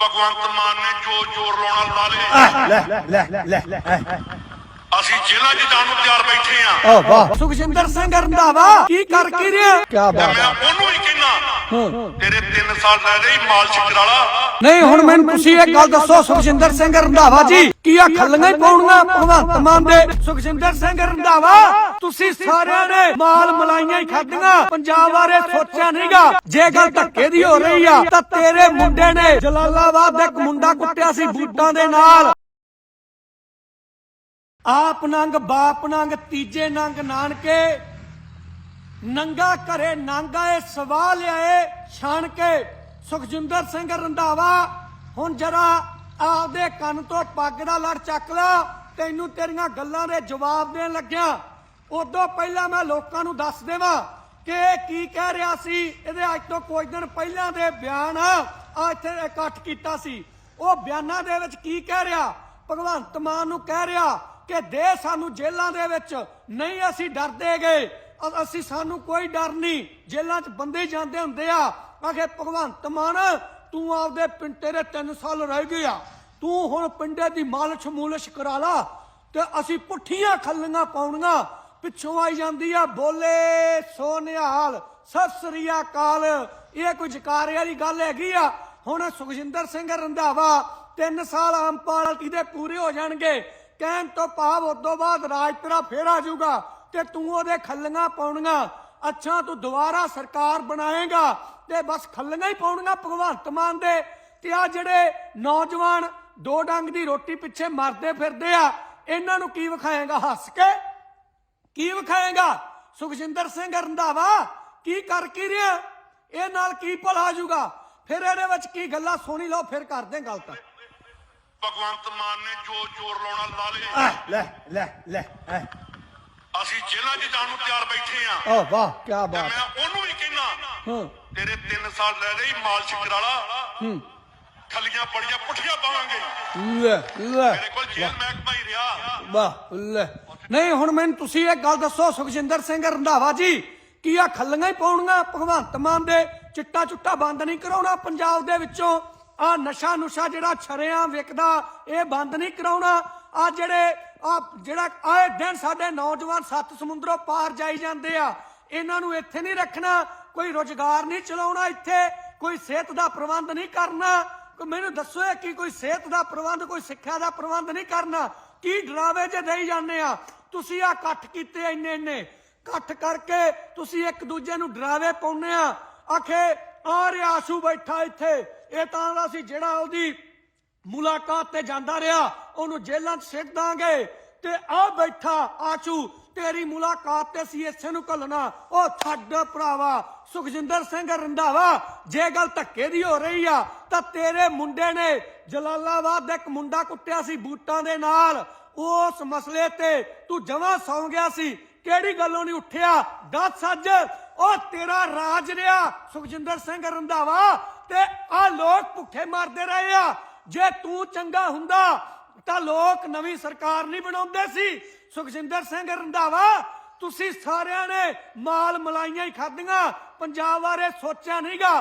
ਭਗਵੰਤ ਮਾਨ ਨੇ ਜੋ ਜ਼ੋਰ ਲਾਉਣਾ ਲਾ ਲੇ ਲੈ ਲੈ ਲੈ ਲੈ ਲੈ ਅਸੀਂ ਜੇਲ੍ਹਾਂ ਜਾਣ ਨੂੰ ਤਿਆਰ ਬੈਠੇ ਆ ਓ ਵਾਹ। ਸੁਖਜਿੰਦਰ ਸਿੰਘ ਰੰਧਾਵਾ ਕੀ ਕਰ ਕੀ ਰਿਹਾ? ਕੀ ਬਾਤ ਮੈਂ ਹੈ। ਉਹਨੂੰ ਹੀ ਕਹਿਣਾ ਤੇਰੇ 3 ਸਾਲ ਰਹਿ ਗਏ ਮਾਲ ਛਿੱਕਰ ਵਾਲਾ ਨਹੀਂ ਹੁਣ ਮੈਨੂੰ ਤੁਸੀਂ ਇਹ ਗੱਲ ਦੱਸੋ ਸੁਖਜਿੰਦਰ ਸਿੰਘ ਰੰਧਾਵਾ ਜੀ। ਕੀ ਖੱਲੀਆਂ ਹੀ ਪਾਉਣੀਆਂ ਭਗਵੰਤ ਮਾਨ ਦੇ ਸੁਖਜਿੰਦਰ ਸਿੰਘ ਰੰਧਾਵਾ। ਤੁਸੀਂ ਸਾਰਿਆਂ ਨੇ ਮਾਲ ਮਲਾਈਆਂ ਹੀ ਖਾਧੀਆਂ। ਪੰਜਾਬ ਬਾਰੇ ਸੋਚਿਆ ਨਹੀਂਗਾ ਜੇ ਗੱਲ ਧੱਕੇ ਦੀ ਹੋ ਰਹੀ ਆ, ਤਾਂ ਤੇਰੇ ਮੁੰਡੇ ਨੇ ਜਲਾਲਾਬਾਦ ਦਾ ਇੱਕ ਮੁੰਡਾ ਕੁੱਟਿਆ ਸੀ ਬੂਟਾਂ ਦੇ ਨਾਲ। ਆਪ ਨੰਗ, ਬਾਪ ਨੰਗ, ਤੀਜੇ ਨੰਗ ਨਾਨਕੇ। ਨੰਗਾ ਘਰੇ ਨੰਗਾ ਏ ਸਵਾ ਲਿਆਏ ਛਾਣ ਕੇ ਸੁਖਜਿੰਦਰ ਸਿੰਘ ਰੰਧਾਵਾ। ਹੁਣ ਜਰਾ ਆਪਦੇ ਕੰਨ ਤੋਂ ਪੱਗ ਦਾ ਲੜ ਚੱਕ ਲਾ, ਤੈਨੂੰ ਤੇਰੀਆਂ ਗੱਲਾਂ ਦੇ ਜਵਾਬ ਦੇਣ ਲੱਗਿਆ। ਉਦੋਂ ਪਹਿਲਾਂ ਮੈਂ ਲੋਕਾਂ ਨੂੰ ਦੱਸ ਦੇਵਾਂ ਕਿ ਇਹ ਕੀ ਕਹਿ ਰਿਹਾ ਸੀ। ਇਹਦੇ ਅੱਜ ਤੋਂ ਕੁਝ ਦਿਨ ਪਹਿਲਾਂ ਦੇ ਬਿਆਨ ਆ ਇੱਥੇ ਇਕੱਠ ਕੀਤਾ ਸੀ। ਉਹ ਬਿਆਨਾਂ ਦੇ ਵਿੱਚ ਕੀ ਕਹਿ ਰਿਹਾ? ਭਗਵੰਤ ਮਾਨ ਨੂੰ ਕਹਿ ਰਿਹਾ ਕਿ ਦੇ ਸਾਨੂੰ ਜੇਲ੍ਹਾਂ ਦੇ ਵਿੱਚ ਨਹੀਂ ਅਸੀਂ ਡਰਦੇ ਗਏ। ਅਸੀਂ ਸਾਨੂੰ ਕੋਈ ਡਰ ਨਹੀਂ। ਜੇਲ੍ਹਾਂ 'ਚ ਬੰਦੇ ਜਾਂਦੇ ਹੁੰਦੇ ਆ। ਆਖੇ ਭਗਵੰਤ ਮਾਨ ਤੂੰ ਆਪਦੇ ਪਿੰਡੇ ਦੇ 3 ਸਾਲ ਰਹਿ ਗਿਆ ਤੂੰ ਹੁਣ ਪਿੰਡੇ ਦੀ ਮਾਲਸ਼ ਮੂਲਸ਼ ਕਰਾ ਲਾ ਤੇ ਅਸੀਂ ਪੁੱਠੀਆਂ ਖੱਲੀਆਂ ਪਾਉਣੀਆਂ। ਪਿੱਛੋਂ ਆਈ ਜਾਂਦੀ ਆ, ਬੋਲੇ ਸੋ ਸਤਿ ਸ੍ਰੀ ਅਕਾਲ। ਇਹ ਕੋਈ ਜਕਾਰੇ ਵਾਲੀ ਗੱਲ ਹੈਗੀ ਆ? ਹੁਣ ਸੁਖਜਿੰਦਰ ਸਿੰਘ ਰੰਧਾਵਾ 3 ਸਾਲ ਆਮ ਪਾਰਟੀ ਦੇ ਪੂਰੇ ਹੋ ਜਾਣਗੇ। ਕਹਿਣ ਤੋਂ ਭਾਵ ਉਦੋਂ ਬਾਅਦ ਰਾਜਪੁਰਾ ਫੇਰ ਆ ਜਾਊਗਾ ਤੇ ਤੂੰ ਉਹਦੇ ਖੱਲੀਆਂ ਪਾਉਣੀਆਂ। ਅੱਛਾ, ਤੂੰ ਦੁਬਾਰਾ ਸਰਕਾਰ ਬਣਾਏਗਾ। ਤੇ ਬਸ ਖੱਲੀਆਂ ਹੀ ਪਾਉਣੀਆਂ ਭਗਵੰਤ ਮਾਨ ਦੇ ਤੇ ਆ ਜਿਹੜੇ ਨੌਜਵਾਨ ਦੋ ਡੰਗ ਦੀ ਰੋਟੀ ਪਿੱਛੇ ਮਰਦੇ ਫਿਰਦੇ ਆ ਇਹਨਾਂ ਨੂੰ ਕੀ ਵਿਖਾਏਗਾ ਹੱਸ ਕੇ? ਕੀ ਵਿਖਾਏਗਾ? ਸੁਖਜਿੰਦਰ ਸਿੰਘ ਰੰਧਾਵਾ ਕੀ ਕਰ ਕੀ ਰਿਹਾ? ਇਹ ਨਾਲ ਕੀ ਭਲਾ ਜਾਊਗਾ? ਫਿਰ ਇਹਦੇ ਵਿੱਚ ਕੀ ਗੱਲਾਂ ਸੁਣੀ ਲਓ ਫਿਰ ਕਰਦੇ ਗੱਲ ਤਾਂ। ਭਗਵੰਤ ਮਾਨ ਨੇ ਜੋ ਜ਼ੋਰ ਲਾਉਣਾ ਲਾ ਲੇ ਲੈ ਲੈ ਲੈ ਅਸੀਂ ਜੇਲ੍ਹਾਂ 'ਚ ਜਾਣ ਨੂੰ ਤਿਆਰ ਬੈਠੇ ਆ ਓ ਵਾਹ ਕੀ ਬਾਤ। ਮੈਂ ਉਹਨੂੰ ਹੀ ਕਹਿਣਾ ਹਾਂ। ਤੇਰੇ 3 ਸਾਲ ਰਹਿ ਗਏ ਮਾਲ ਛਿੱਕਰ ਵਾਲਾ। ਹੂੰ। ਖੱਲੀਆਂ ਬੜੀਆਂ ਪੁੱਠੀਆਂ ਪਾਵਾਂਗੇ। ਲੈ ਲੈ। ਮੇਰੇ ਕੋਲ ਜੇਲ੍ਹ ਮਹਿਕਮਾ ਹੀ ਰਿਹਾ। ਵਾਹ ਲੈ। ਨਹੀਂ ਹੁਣ ਮੈਨੂੰ ਤੁਸੀਂ ਇਹ ਗੱਲ ਦੱਸੋ ਸੁਖਜਿੰਦਰ ਸਿੰਘ ਰੰਧਾਵਾ ਜੀ ਕੀ ਆ ਖੱਲੀਆਂ ਹੀ ਪਾਉਣੀਆਂ? ਭਗਵੰਤ ਮਾਨ ਦੇ ਚਿੱਟਾ ਚੁੱਟਾ ਬੰਦ ਨਹੀਂ ਕਰਾਉਣਾ ਪੰਜਾਬ ਦੇ ਵਿੱਚੋਂ? ਆ ਨਸ਼ਾ ਨੁਸ਼ਾ ਜਿਹੜਾ ਛਰਿਆਂ ਵਿਕਦਾ ਇਹ ਬੰਦ ਨਹੀਂ ਕਰਾਉਣਾ? ਆ ਜਿਹੜੇ ਆ ਜਿਹੜਾ ਆਏ ਦਿਨ ਸਾਡੇ ਨੌਜਵਾਨ ਸੱਤ ਸਮੁੰਦਰੋਂ ਪਾਰ ਜਾਈ ਜਾਂਦੇ ਆ। ਇਹਨਾਂ ਨੂੰ ਇੱਥੇ ਨਹੀਂ ਰੱਖਣਾ, ਕੋਈ ਰੋਜ਼ਗਾਰ ਨਹੀਂ ਚਲਾਉਣਾ ਇੱਥੇ, ਕੋਈ ਸਿਹਤ ਦਾ ਪ੍ਰਬੰਧ ਨਹੀਂ ਕਰਨਾ। ਕੋਈ ਮੈਨੂੰ ਦੱਸੋ ਇਹ ਕੋਈ ਸਿਹਤ ਦਾ ਪ੍ਰਬੰਧ, ਕੋਈ ਸਿੱਖਿਆ ਦਾ ਪ੍ਰਬੰਧ ਨਹੀਂ ਕਰਨਾ? ਕੀ ਡਰਾਵੇ ਜੇ ਦੇਈ ਜਾਂਦੇ ਆ? ਤੁਸੀਂ ਆ ਇਕੱਠ ਕੀਤੇ ਇੰਨੇ ਇੰਨੇ। ਇਕੱਠ ਕਰਕੇ ਤੁਸੀਂ ਇੱਕ ਦੂਜੇ ਨੂੰ ਡਰਾਵੇ ਪਾਉਂਦੇ ਆ। ਆਖੇ, ਆ ਰਿਹਾ ਆਸ਼ੂ ਬੈਠਾ ਇੱਥੇ। ਇਹ ਤਾਂ ਅਸੀਂ ਜਿਹੜਾ ਉਹਦੀ ਮੁਲਾਕਾਤ ਤੇ ਜਾਂਦਾ ਰਿਹਾ, ਉਹਨੂੰ ਜੇਲ੍ਹਾਂ 'ਚ ਸਿੱਟ ਦਾਂਗੇ। ਤੇ ਆ ਬੈਠਾ ਆਚੂ। ਤੇਰੀ ਮੁਲਾਕਾਤ ਤੇ ਸੀ ਇਸੇ ਨੂੰ ਘੱਲਣਾ। ਉਹ ਛੱਡ ਭਰਾਵਾ, ਸੁਖਜਿੰਦਰ ਸਿੰਘ ਰੰਧਾਵਾ, ਜੇ ਗੱਲ ਧੱਕੇ ਦੀ ਹੋ ਰਹੀ ਆ, ਤਾਂ ਤੇਰੇ ਮੁੰਡੇ ਨੇ ਜਲਾਲਾਬਾਦ ਦਾ ਇੱਕ ਮੁੰਡਾ ਕੁੱਟਿਆ ਸੀ ਬੂਟਾਂ ਦੇ ਨਾਲ। ਉਸ ਮਸਲੇ ਤੇ ਤੂੰ ਜਮਾਂ ਸੌਂ ਗਿਆ ਸੀ। ਕਿਹੜੀ ਗੱਲੋਂ ਨਹੀਂ ਉੱਠਿਆ? ਦੱਸ ਅੱਜ। ਉਹ ਤੇਰਾ ਰਾਜ ਰਿਹਾ, ਸੁਖਜਿੰਦਰ ਸਿੰਘ ਰੰਧਾਵਾ। ਤੇ ਆ ਲੋਕ ਭੁੱਖੇ ਮਰਦੇ ਰਹੇ ਆ। ਜੇ ਤੂੰ ਚੰਗਾ ਹੁੰਦਾ, ਤਾਂ ਲੋਕ ਨਵੀਂ ਸਰਕਾਰ ਨਹੀਂ ਬਣਾਉਂਦੇ ਸੀ। ਸੁਖਜਿੰਦਰ ਸਿੰਘ ਰੰਧਾਵਾ, ਤੁਸੀਂ ਸਾਰਿਆਂ ਨੇ ਮਾਲ ਮਲਾਈਆਂ ਹੀ ਖਾਧੀਆਂ, ਪੰਜਾਬ ਬਾਰੇ ਸੋਚਿਆ ਨਹੀਂਗਾ।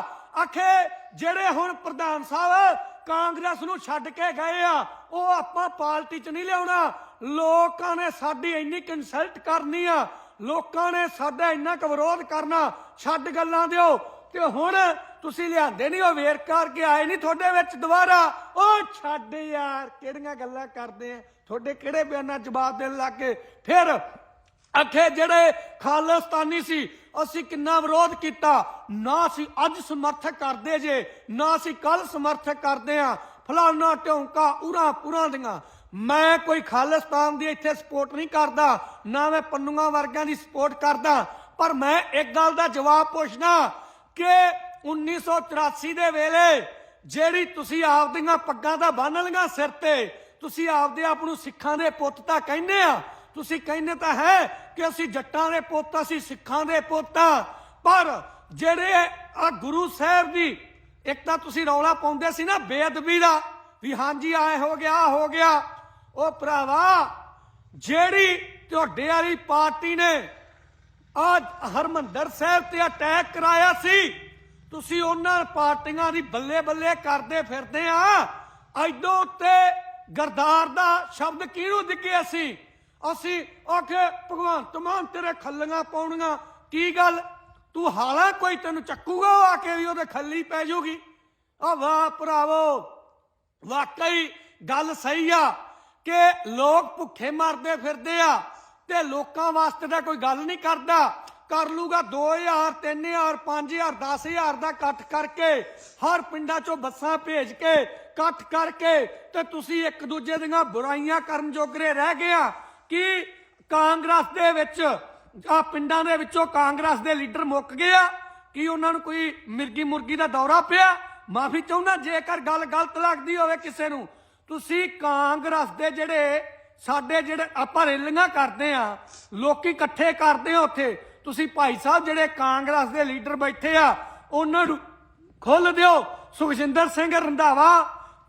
ਆਖੇ, ਜਿਹੜੇ ਹੁਣ ਪ੍ਰਧਾਨ ਸਾਹਿਬ ਕਾਂਗਰਸ ਨੂੰ ਛੱਡ ਕੇ ਗਏ ਆ, ਉਹ ਆਪਾਂ ਪਾਰਟੀ 'ਚ ਨਹੀਂ ਲਿਆਉਣਾ। ਲੋਕਾਂ ਨੇ ਸਾਡੀ ਇੰਨੀ ਕੰਸਲਟ ਕਰਨੀ ਆ, ਲੋਕਾਂ ਨੇ ਸਾਡਾ ਇੰਨਾ ਕੁ ਵਿਰੋਧ ਕਰਨਾ, ਛੱਡ ਗੱਲਾਂ ਦਿਓ। ਤੇ ਹੁਣ ਤੁਸੀਂ ਲਿਆਂਦੇ ਨਹੀਂ ਉਹ ਵੇਰ ਕਰਕੇ ਆਏ ਨਹੀਂ ਤੁਹਾਡੇ ਵਿੱਚ ਦੁਬਾਰਾ। ਉਹ ਛੱਡ ਯਾਰ, ਕਿਹੜੀਆਂ ਗੱਲਾਂ ਕਰਦੇ ਆ? ਤੁਹਾਡੇ ਕਿਹੜੇ ਬਿਆਨਾਂ ਜਵਾਬ ਦੇਣ ਲੱਗੇ ਫਿਰ ਅਖੇ ਜਿਹੜੇ ਖਾਲਿਸਤਾਨੀ ਸੀ, ਅਸੀਂ ਕਿੰਨਾ ਵਿਰੋਧ ਕੀਤਾ? ਨਾ ਅਸੀਂ ਅੱਜ ਸਮਰਥਕ ਕਰਦੇ ਜੇ, ਨਾ ਅਸੀਂ ਕੱਲ ਸਮਰਥਕ ਕਰਦੇ ਆ। ਫਲਾਨਾ ਢੌਂਕਾ ਉਰਾ ਪੁਰਾਂ ਦੀਆਂ। ਮੈਂ ਕੋਈ ਖਾਲਿਸਤਾਨ ਦੀ ਇੱਥੇ ਸਪੋਰਟ ਨਹੀਂ ਕਰਦਾ, ਨਾ ਮੈਂ ਪੰਨੂਆਂ ਵਰਗਾਂ ਦੀ ਸਪੋਰਟ ਕਰਦਾ। ਪਰ ਮੈਂ ਇੱਕ ਗੱਲ ਦਾ ਜਵਾਬ ਪੁੱਛਣਾ ਕਿ 1984 ਦੇ ਵੇਲੇ ਜਿਹੜੀ ਤੁਸੀਂ ਆਪਦੀਆਂ ਪੱਗਾਂ ਦਾ ਬੰਨ ਲੀਆਂ ਸਿਰ ਤੇ, ਤੁਸੀਂ ਆਪਦੇ ਆਪ ਨੂੰ ਸਿੱਖਾਂ ਦੇ ਪੁੱਤ ਤਾਂ ਕਹਿੰਦੇ ਆ। ਤੁਸੀਂ ਕਹਿੰਦੇ ਤਾਂ ਹੈ ਕਿ ਅਸੀਂ ਜੱਟਾਂ ਦੇ ਪੁੱਤ, ਅਸੀਂ ਸਿੱਖਾਂ ਦੇ ਪੁੱਤ ਪਰ ਜਿਹੜੇ ਆ ਗੁਰੂ ਸਾਹਿਬ ਦੀ, ਇੱਕ ਤਾਂ ਤੁਸੀਂ ਰੌਲਾ ਪਾਉਂਦੇ ਸੀ ਨਾ ਬੇਅਦਬੀ ਦਾ, ਵੀ ਹਾਂਜੀ, ਆਏ ਹੋ ਗਿਆ ਹੋ ਗਿਆ। ਉਹ ਭਰਾਵਾ, ਜਿਹੜੀ ਤੁਹਾਡੇ ਵਾਲੀ ਪਾਰਟੀ ਨੇ ਅੱਜ ਹਰਮੰਦਰ ਸਾਹਿਬ ਤੇ ਅਟੈਕ ਕਰਾਇਆ ਸੀ ਤੁਸੀਂ ਉਹਨਾਂ ਪਾਰਟੀਆਂ ਦੀ ਬੱਲੇ ਬੱਲੇ ਕਰਦੇ ਫਿਰਦੇ ਆ। ਐਡੋ ਉੱਤੇ ਗਰਦਾਰ ਦਾ ਸ਼ਬਦ ਕਿਹਨੂੰ ਦਿੱਗੇ ਅਸੀਂ? ਅਸੀਂ ਆਖੇ, ਭਗਵੰਤ ਮਾਨ ਤੇਰੇ ਖੱਲੀਆਂ ਪਾਉਣੀਆਂ। ਕੀ ਗੱਲ? ਤੂੰ ਹਾਲਾ ਕੋਈ ਤੈਨੂੰ ਚੱਕੂਗਾ ਉਹ ਆ ਕੇ ਵੀ ਉਹਦੇ ਖੱਲੀ ਪੈ ਜਾਊਗੀ ਆ ਵਾਹ ਭਰਾਵੋ, ਵਾਕਈ ਗੱਲ ਸਹੀ ਆ ਕਿ ਲੋਕ ਭੁੱਖੇ ਮਰਦੇ ਫਿਰਦੇ ਆ ਤੇ ਲੋਕਾਂ ਵਾਸਤੇ ਤਾਂ ਕੋਈ ਗੱਲ ਨਹੀਂ ਕਰਦਾ। ਕਰ ਲੂਗਾ 2000 3000 5000 10000 ਦਾ ਇਕੱਠ ਕਰਕੇ, ਹਰ ਪਿੰਡਾਂ ਚੋਂ ਬੱਸਾਂ ਭੇਜ ਕੇ ਇਕੱਠ ਕਰਕੇ ਤੇ ਤੁਸੀਂ ਇੱਕ ਦੂਜੇ ਦੀਆਂ ਬੁਰਾਈਆਂ ਕਰਨ ਜੋਗਰੇ ਰਹਿ ਗਏ ਕਿ ਕਾਂਗਰਸ ਦੇ ਵਿੱਚ ਆ ਪਿੰਡਾਂ ਦੇ ਵਿੱਚੋਂ ਕਾਂਗਰਸ ਦੇ ਲੀਡਰ ਮੁੱਕ ਗਏ ਆ? ਕਿ ਉਹਨਾਂ ਨੂੰ ਕੋਈ ਮਿਰਗੀ ਮੁਰਗੀ ਦਾ ਦੌਰਾ ਪਿਆ? ਮਾਫੀ ਚਾਹੁੰਦਾ, ਜੇਕਰ ਗੱਲ ਗਲਤ ਲੱਗਦੀ ਹੋਵੇ ਕਿਸੇ ਨੂੰ, ਤੁਸੀਂ ਕਾਂਗਰਸ ਦੇ ਜਿਹੜੇ ਸਾਡੇ ਜਿਹੜੇ ਆਪਾਂ ਰੈਲੀਆਂ ਕਰਦੇ ਆ, ਲੋਕੀ ਇਕੱਠੇ ਕਰਦੇ ਆ ਉੱਥੇ ਤੁਸੀਂ ਭਾਈ ਸਾਹਿਬ ਜਿਹੜੇ ਕਾਂਗਰਸ ਦੇ ਲੀਡਰ ਬੈਠੇ ਆ, ਉਹਨਾਂ ਨੂੰ ਖੋਲ ਦਿਓ। ਸੁਖਜਿੰਦਰ ਸਿੰਘ ਰੰਧਾਵਾ,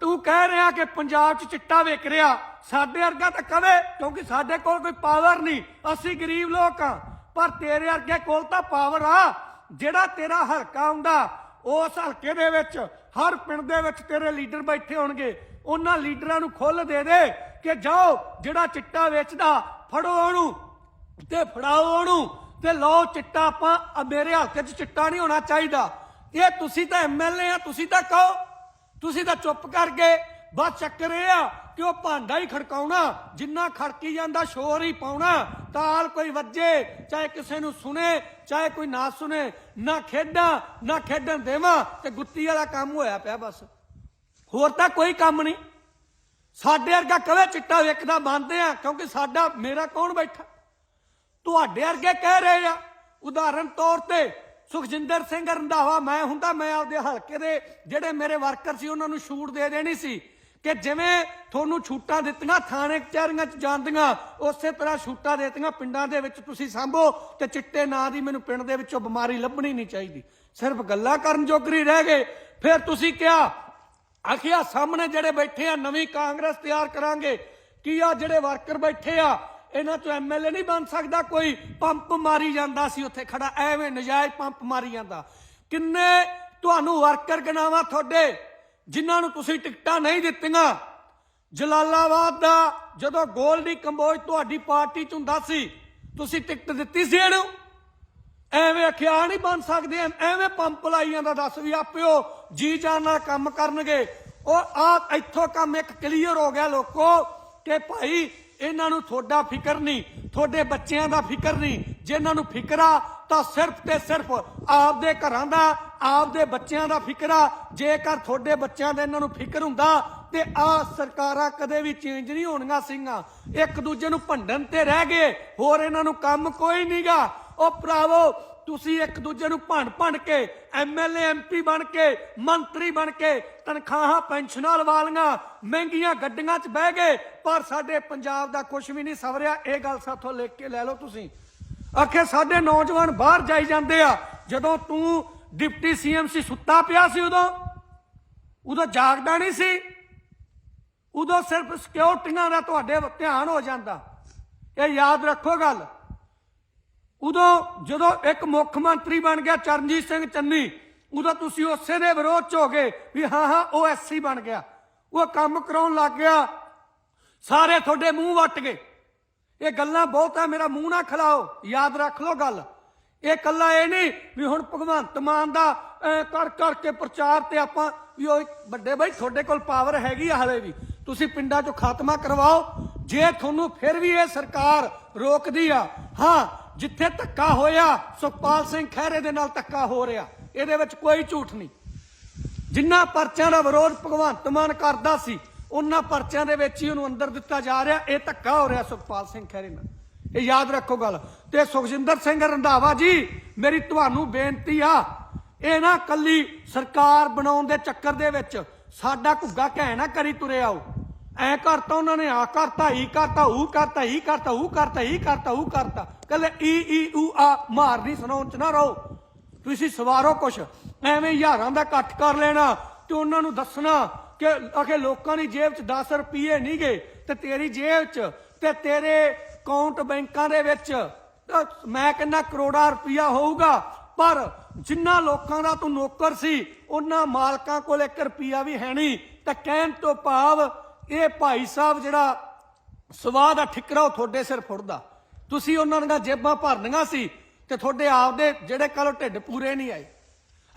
ਤੂੰ ਕਹਿ ਰਿਹਾ ਕਿ ਪੰਜਾਬ 'ਚ ਚਿੱਟਾ ਵੇਖ ਰਿਹਾ। ਸਾਡੇ ਵਰਗਾ ਤਾਂ ਕਵੇ ਕਿਉਂਕਿ ਸਾਡੇ ਕੋਲ ਕੋਈ ਪਾਵਰ ਨਹੀਂ। ਅਸੀਂ ਗਰੀਬ ਲੋਕ ਆ, ਪਰ ਤੇਰੇ ਵਰਗੇ ਕੋਲ ਤਾਂ ਪਾਵਰ ਆ। ਜਿਹੜਾ ਤੇਰਾ ਹਲਕਾ ਹੁੰਦਾ, ਉਸ ਹਲਕੇ ਦੇ ਵਿੱਚ, ਹਰ ਪਿੰਡ ਦੇ ਵਿੱਚ ਤੇਰੇ ਲੀਡਰ ਬੈਠੇ ਹੋਣਗੇ। ਉਹਨਾਂ ਲੀਡਰਾਂ ਨੂੰ ਖੁੱਲ ਦੇ ਦੇ ਕਿ ਜਾਓ, ਜਿਹੜਾ ਚਿੱਟਾ ਵੇਚਦਾ, ਫੜੋ ਉਹਨੂੰ ਤੇ ਫੜਾਓ ਉਹਨੂੰ। ਤੇ ਲਓ ਚਿੱਟਾ ਆਪਾਂ ਮੇਰੇ ਹਲਕੇ 'ਚ ਚਿੱਟਾ ਨਹੀਂ ਹੋਣਾ ਚਾਹੀਦਾ। ਇਹ ਤੁਸੀਂ ਤਾਂ ਐਮਐਲਏ ਆ, ਤੁਸੀਂ ਤਾਂ ਕਹੋ। ਤੁਸੀਂ ਤਾਂ ਚੁੱਪ ਕਰ ਗਏ। ਬਸ ਚੱਕਰ ਇਹ ਆ ਕਿ ਉਹ ਭਾਂਡਾ ਹੀ ਖੜਕਾਉਣਾ, ਜਿੰਨਾ ਖੜਕੀ ਜਾਂਦਾ ਸ਼ੋਰ ਹੀ ਪਾਉਣਾ, ਤਾਲ ਕੋਈ ਵੱਜੇ, ਚਾਹੇ ਕਿਸੇ ਨੂੰ ਸੁਣੇ, ਚਾਹੇ ਕੋਈ ਨਾ ਸੁਣੇ, ਨਾ ਖੇਡਾਂ, ਨਾ ਖੇਡਣ ਦੇਵਾਂ ਤੇ ਗੁੱਤੀ ਵਾਲਾ ਕੰਮ ਹੋਇਆ ਪਿਆ ਬਸ। ਹੋਰ ਤਾਂ ਕੋਈ ਕੰਮ ਨਹੀਂ। ਸਾਡੇ ਵਰਗਾ ਕਵੇ ਚਿੱਟਾ ਵੇਖਦਾ, ਮੰਨਦੇ ਆ, ਕਿਉਂਕਿ ਸਾਡਾ, ਮੇਰਾ ਕੌਣ ਬੈਠਾ? ਤੁਹਾਡੇ ਅਰਗੇ ਕਹਿ ਰਹੇ ਆ। ਉਦਾਹਰਨ ਤੌਰ ਤੇ ਸੁਖਜਿੰਦਰ ਸਿੰਘ ਰੰਧਾਵਾ, ਮੈਂ ਹੁੰਦਾ, ਮੈਂ ਆਪਦੇ ਹਲਕੇ ਦੇ ਜਿਹੜੇ ਮੇਰੇ ਵਰਕਰ ਸੀ, ਉਹਨਾਂ ਨੂੰ ਛੂਟ ਦੇ ਦੇਣੀ ਸੀ ਕਿ ਜਿਵੇਂ ਤੁਹਾਨੂੰ ਛੂਟਾਂ ਦਿੱਤੀਆਂ, ਥਾਣੇ ਕਚਹਿਰੀਆਂ 'ਚ ਜਾਂਦੀਆਂ, ਉਸੇ ਤਰ੍ਹਾਂ ਛੂਟਾਂ ਦੇਤੀਆਂ, ਪਿੰਡਾਂ ਦੇ ਵਿੱਚ ਤੁਸੀਂ ਸੰਭੋ ਤੇ ਚਿੱਟੇ ਨਾਂ ਦੀ ਮੈਨੂੰ ਪਿੰਡ ਦੇ ਵਿੱਚੋਂ ਬਿਮਾਰੀ ਲੱਭਣੀ ਨਹੀਂ ਚਾਹੀਦੀ। ਸਿਰਫ ਗੱਲਾਂ ਕਰਨ ਜੋਗਰੀ ਰਹਿ ਗਏ। ਫਿਰ ਤੁਸੀਂ ਕਿਹਾ, ਆਖਿਆ, ਸਾਹਮਣੇ ਜਿਹੜੇ ਬੈਠੇ ਆ, ਨਵੀਂ ਕਾਂਗਰਸ ਤਿਆਰ ਕਰਾਂਗੇ। ਕੀ ਆ ਜਿਹੜੇ ਵਰਕਰ ਬੈਠੇ ਆ ਇਹਨਾਂ ਤੋਂ ਐਮਐਲਏ ਨਹੀਂ ਬਣ ਸਕਦਾ, ਕੋਈ ਪੰਪ ਮਾਰੀ ਜਾਂਦਾ ਸੀ ਉੱਥੇ ਖੜਾ, ਐਵੇਂ ਨਜਾਇਜ਼ ਪੰਪ ਮਾਰੀ ਜਾਂਦਾ। ਕਿੰਨੇ ਤੁਹਾਨੂੰ ਵਰਕਰ ਗਨਾਵਾ ਤੁਹਾਡੇ, ਜਿਨ੍ਹਾਂ ਨੂੰ ਤੁਸੀਂ ਟਿਕਟਾਂ ਨਹੀਂ ਦਿੱਤੀਆਂ? ਜਲਾਲਾਬਾਦ ਦਾ ਜਦੋਂ ਗੋਲਡੀ ਕੰਬੋਜ ਤੁਹਾਡੀ ਪਾਰਟੀ ਚ ਹੁੰਦਾ ਸੀ, ਤੁਸੀਂ ਟਿਕਟ ਦਿੱਤੀ ਸੀ ਇਹਨੂੰ? ਐਵੇਂ ਅਖਿਆ ਨਹੀਂ ਬਣ ਸਕਦੇ ਐਵੇਂ ਪੰਪ ਲਾਈ ਜਾਂਦਾ, ਦੱਸ ਵੀ ਆਪਿਓ ਜੀ ਜਾਨ ਨਾਲ ਕੰਮ ਕਰਨਗੇ। ਉਹ ਆ ਇੱਥੋਂ ਕੰਮ ਇੱਕ ਕਲੀਅਰ ਹੋ ਗਿਆ, ਲੋਕੋ, ਕਿ ਭਾਈ ਇਹਨਾਂ ਨੂੰ ਤੁਹਾਡਾ ਫਿਕਰ ਨਹੀਂ, ਤੁਹਾਡੇ ਬੱਚਿਆਂ ਦਾ ਫਿਕਰ ਨਹੀਂ। ਜਿਨ੍ਹਾਂ ਨੂੰ ਫਿਕਰ ਆ, ਤਾਂ ਸਿਰਫ ਤੇ ਸਿਰਫ ਆਪਦੇ ਘਰਾਂ ਦਾ, ਆਪਦੇ ਬੱਚਿਆਂ ਦਾ ਫਿਕਰ ਆ। ਜੇਕਰ ਤੁਹਾਡੇ ਬੱਚਿਆਂ ਦਾ ਇਹਨਾਂ ਨੂੰ ਫਿਕਰ ਹੁੰਦਾ, ਤੇ ਆ ਸਰਕਾਰਾਂ ਕਦੇ ਵੀ ਚੇਂਜ ਨਹੀਂ ਹੋਣੀਆਂ ਸਿੰਘਾਂ। ਇੱਕ ਦੂਜੇ ਨੂੰ ਭੰਡਣ ਤੇ ਰਹਿ ਗਏ, ਹੋਰ ਇਹਨਾਂ ਨੂੰ ਕੰਮ ਕੋਈ ਨਹੀਂਗਾ ਉਹ ਭਰਾਵੋ ਤੁਸੀਂ ਇੱਕ ਦੂਜੇ ਨੂੰ ਭੰਡ ਭੰਡ ਕੇ ਐਮਐਲਏ ਐਮਪੀ ਬਣ ਕੇ, ਮੰਤਰੀ ਬਣ ਕੇ, ਤਨਖਾਹਾਂ, ਪੈਨਸ਼ਨਾਂ ਲਵਾ ਲੀਆਂ ਮਹਿੰਗੀਆਂ ਗੱਡੀਆਂ 'ਚ ਬਹਿ ਗਏ, ਪਰ ਸਾਡੇ ਪੰਜਾਬ ਦਾ ਕੁਝ ਵੀ ਨਹੀਂ ਸਵਰਿਆ। ਇਹ ਗੱਲ ਸਾਥੋਂ ਲਿਖ ਕੇ ਲੈ ਲਓ ਤੁਸੀਂ। ਆਖੇ ਸਾਡੇ ਨੌਜਵਾਨ ਬਾਹਰ ਜਾਈ ਜਾਂਦੇ ਆ। ਜਦੋਂ ਤੂੰ ਡਿਪਟੀ ਸੀਐਮ ਸੀ ਸੁੱਤਾ ਪਿਆ ਸੀ ਉਦੋਂ ਉਦੋਂ ਜਾਗਦਾ ਨਹੀਂ ਸੀ। ਉਦੋਂ ਸਿਰਫ ਸਿਕਿਉਰਟੀਆਂ ਦਾ ਤੁਹਾਡੇ ਧਿਆਨ ਹੋ ਜਾਂਦਾ। ਇਹ ਯਾਦ ਰੱਖੋ ਗੱਲ। ਉਦੋਂ ਜਦੋਂ ਇੱਕ ਮੁੱਖ ਮੰਤਰੀ ਬਣ ਗਿਆ ਚਰਨਜੀਤ ਸਿੰਘ ਚੰਨੀ, ਉਦੋਂ ਤੁਸੀਂ ਉਸੇ ਦੇ ਵਿਰੋਧ ਚ ਹੋ ਗਏ ਵੀ ਹਾਂ ਹਾਂ, ਉਹ ਐਸਸੀ ਬਣ ਗਿਆ। ਉਹ ਕੰਮ ਕਰਾਉਣ ਲੱਗ ਗਿਆ। ਸਾਰੇ ਤੁਹਾਡੇ ਮੂੰਹ ਵੱਟ ਗਏ। ਇਹ ਗੱਲਾਂ ਬਹੁਤ ਆ, ਮੇਰਾ ਮੂੰਹ ਨਾ ਖਲਾਓ। ਯਾਦ ਰੱਖ ਲਓ ਗੱਲ। ਇਹ ਕੱਲਾ ਇਹ ਨਹੀਂ ਵੀ ਹੁਣ ਭਗਵੰਤ ਮਾਨ ਦਾ ਐਂ ਕਰ, ਕਰਕੇ ਪ੍ਰਚਾਰ ਤੇ ਆਪਾਂ ਵੀ ਉਹ ਵੱਡੇ ਬਾਈ ਤੁਹਾਡੇ ਕੋਲ ਪਾਵਰ ਹੈਗੀ ਆ ਹਲੇ ਵੀ। ਤੁਸੀਂ ਪਿੰਡਾਂ 'ਚੋਂ ਖਾਤਮਾ ਕਰਵਾਓ। ਜੇ ਤੁਹਾਨੂੰ ਫਿਰ ਵੀ ਇਹ ਸਰਕਾਰ ਰੋਕਦੀ ਆ, ਹਾਂ ਜਿੱਥੇ ਧੱਕਾ ਹੋਇਆ, ਸੁਖਪਾਲ ਸਿੰਘ ਖਹਿਰੇ ਦੇ ਨਾਲ ਧੱਕਾ ਹੋ ਰਿਹਾ। ਇਹਦੇ ਵਿੱਚ ਕੋਈ ਝੂਠ ਨਹੀਂ। ਜਿੰਨਾ ਪਰਚਿਆਂ ਦਾ ਵਿਰੋਧ ਭਗਵੰਤ ਮਾਨ ਕਰਦਾ ਸੀ, ਉਹਨਾਂ ਪਰਚਿਆਂ ਦੇ ਵਿੱਚ ਹੀ ਉਹਨੂੰ ਅੰਦਰ ਦਿੱਤਾ ਜਾ ਰਿਹਾ। ਇਹ ਧੱਕਾ ਹੋ ਰਿਹਾ ਸੁਖਪਾਲ ਸਿੰਘ ਖਹਿਰੇ ਨਾਲ। ਇਹ ਯਾਦ ਰੱਖੋ ਗੱਲ। ਤੇ ਸੁਖਜਿੰਦਰ ਸਿੰਘ ਰੰਧਾਵਾ ਜੀ, ਮੇਰੀ ਤੁਹਾਨੂੰ ਬੇਨਤੀ ਆ, ਇਹ ਨਾ ਕੱਲੀ ਸਰਕਾਰ ਬਣਾਉਣ ਦੇ ਚੱਕਰ ਦੇ ਵਿੱਚ ਸਾਡਾ ਘੁੱਗਾ ਘੈ ਨਾ ਕਰੀ ਤੁਰੇ ਆਓ। ਐ ਕਰਤਾ ਉਹਨਾਂ ਨੇ ਆ ਕਰਤਾ ਹੀ ਕਰਤਾ, ਉਹ ਕਰਤਾ ਹੀ ਕਰਤਾ, ਉਹ ਕਰਤਾ ਹੀ ਕਰਤਾ, ਉਹ ਕਰਤਾ। ਕੱਲੇ ਈ ਈ, ਊ, ਆ ਮਾਰਨੀ ਸੁਣਾਉਣ ਚ ਨਾ ਰਹੋ। ਤੁਸੀਂ ਸਵਾਰੋ ਕੁਛ। ਐਵੇਂ ਹਜ਼ਾਰਾਂ ਦਾ ਇਕੱਠ ਕਰ ਲੈਣਾ ਤੇ ਉਹਨਾਂ ਨੂੰ ਦੱਸਣਾ ਕਿ ਆਖੇ ਲੋਕਾਂ ਦੀ ਜੇਬ 'ਚ 10 ਰੁਪਏ ਨਹੀਂ ਗਏ ਤੇ ਤੇਰੀ ਜੇਬ 'ਚ ਤੇ ਤੇਰੇ ਅਕਾਊਂਟ ਬੈਂਕਾਂ ਦੇ ਵਿੱਚ ਮੈਂ ਕਹਿੰਦਾ ਕਰੋੜਾ ਰੁਪਇਆ ਹੋਊਗਾ। ਪਰ ਜਿੰਨਾ ਲੋਕਾਂ ਦਾ ਤੂੰ ਨੌਕਰ ਸੀ, ਉਹਨਾਂ ਮਾਲਕਾਂ ਕੋਲ 1 ਰੁਪਿਆ ਵੀ ਹੈ ਨਹੀਂ ਤਾਂ ਕਹਿਣ ਤੋਂ ਭਾਵ ਇਹ ਭਾਈ ਸਾਹਿਬ ਜਿਹੜਾ ਸਵਾਦ ਦਾ ਠਿਕਰਾ ਉਹ ਤੁਹਾਡੇ ਸਿਰ ਫੁੱਟਦਾ। ਤੁਸੀਂ ਉਹਨਾਂ ਦੀਆਂ ਜੇਬਾਂ ਭਰਨੀਆਂ ਸੀ ਤੇ ਤੁਹਾਡੇ ਆਪਦੇ ਜਿਹੜੇ ਕੱਲ ਢਿੱਡ ਪੂਰੇ ਨਹੀਂ ਆਏ।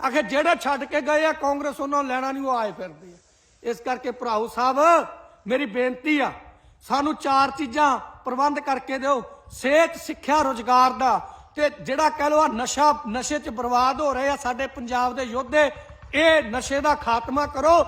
ਆਖੇ ਜਿਹੜੇ ਛੱਡ ਕੇ ਗਏ ਆ, ਕਾਂਗਰਸ ਉਹਨਾਂ ਨੂੰ ਲੈਣਾ ਨਹੀਂ, ਉਹ ਆਏ ਫਿਰਦੇ ਆ। ਇਸ ਕਰਕੇ ਭਰਾਓ ਸਾਹਿਬ, ਮੇਰੀ ਬੇਨਤੀ ਆ, ਸਾਨੂੰ ਚਾਰ ਚੀਜ਼ਾਂ ਪ੍ਰਬੰਧ ਕਰਕੇ ਦਿਓ। ਸਿਹਤ, ਸਿੱਖਿਆ, ਰੋਜ਼ਗਾਰ ਦਾ। ਤੇ ਜਿਹੜਾ ਕਹਿ ਲਓ ਆ ਨਸ਼ਾ, ਨਸ਼ੇ 'ਚ ਬਰਬਾਦ ਹੋ ਰਹੇ ਆ ਸਾਡੇ ਪੰਜਾਬ ਦੇ ਯੋਧੇ, ਇਹ ਨਸ਼ੇ ਦਾ ਖਾਤਮਾ ਕਰੋ।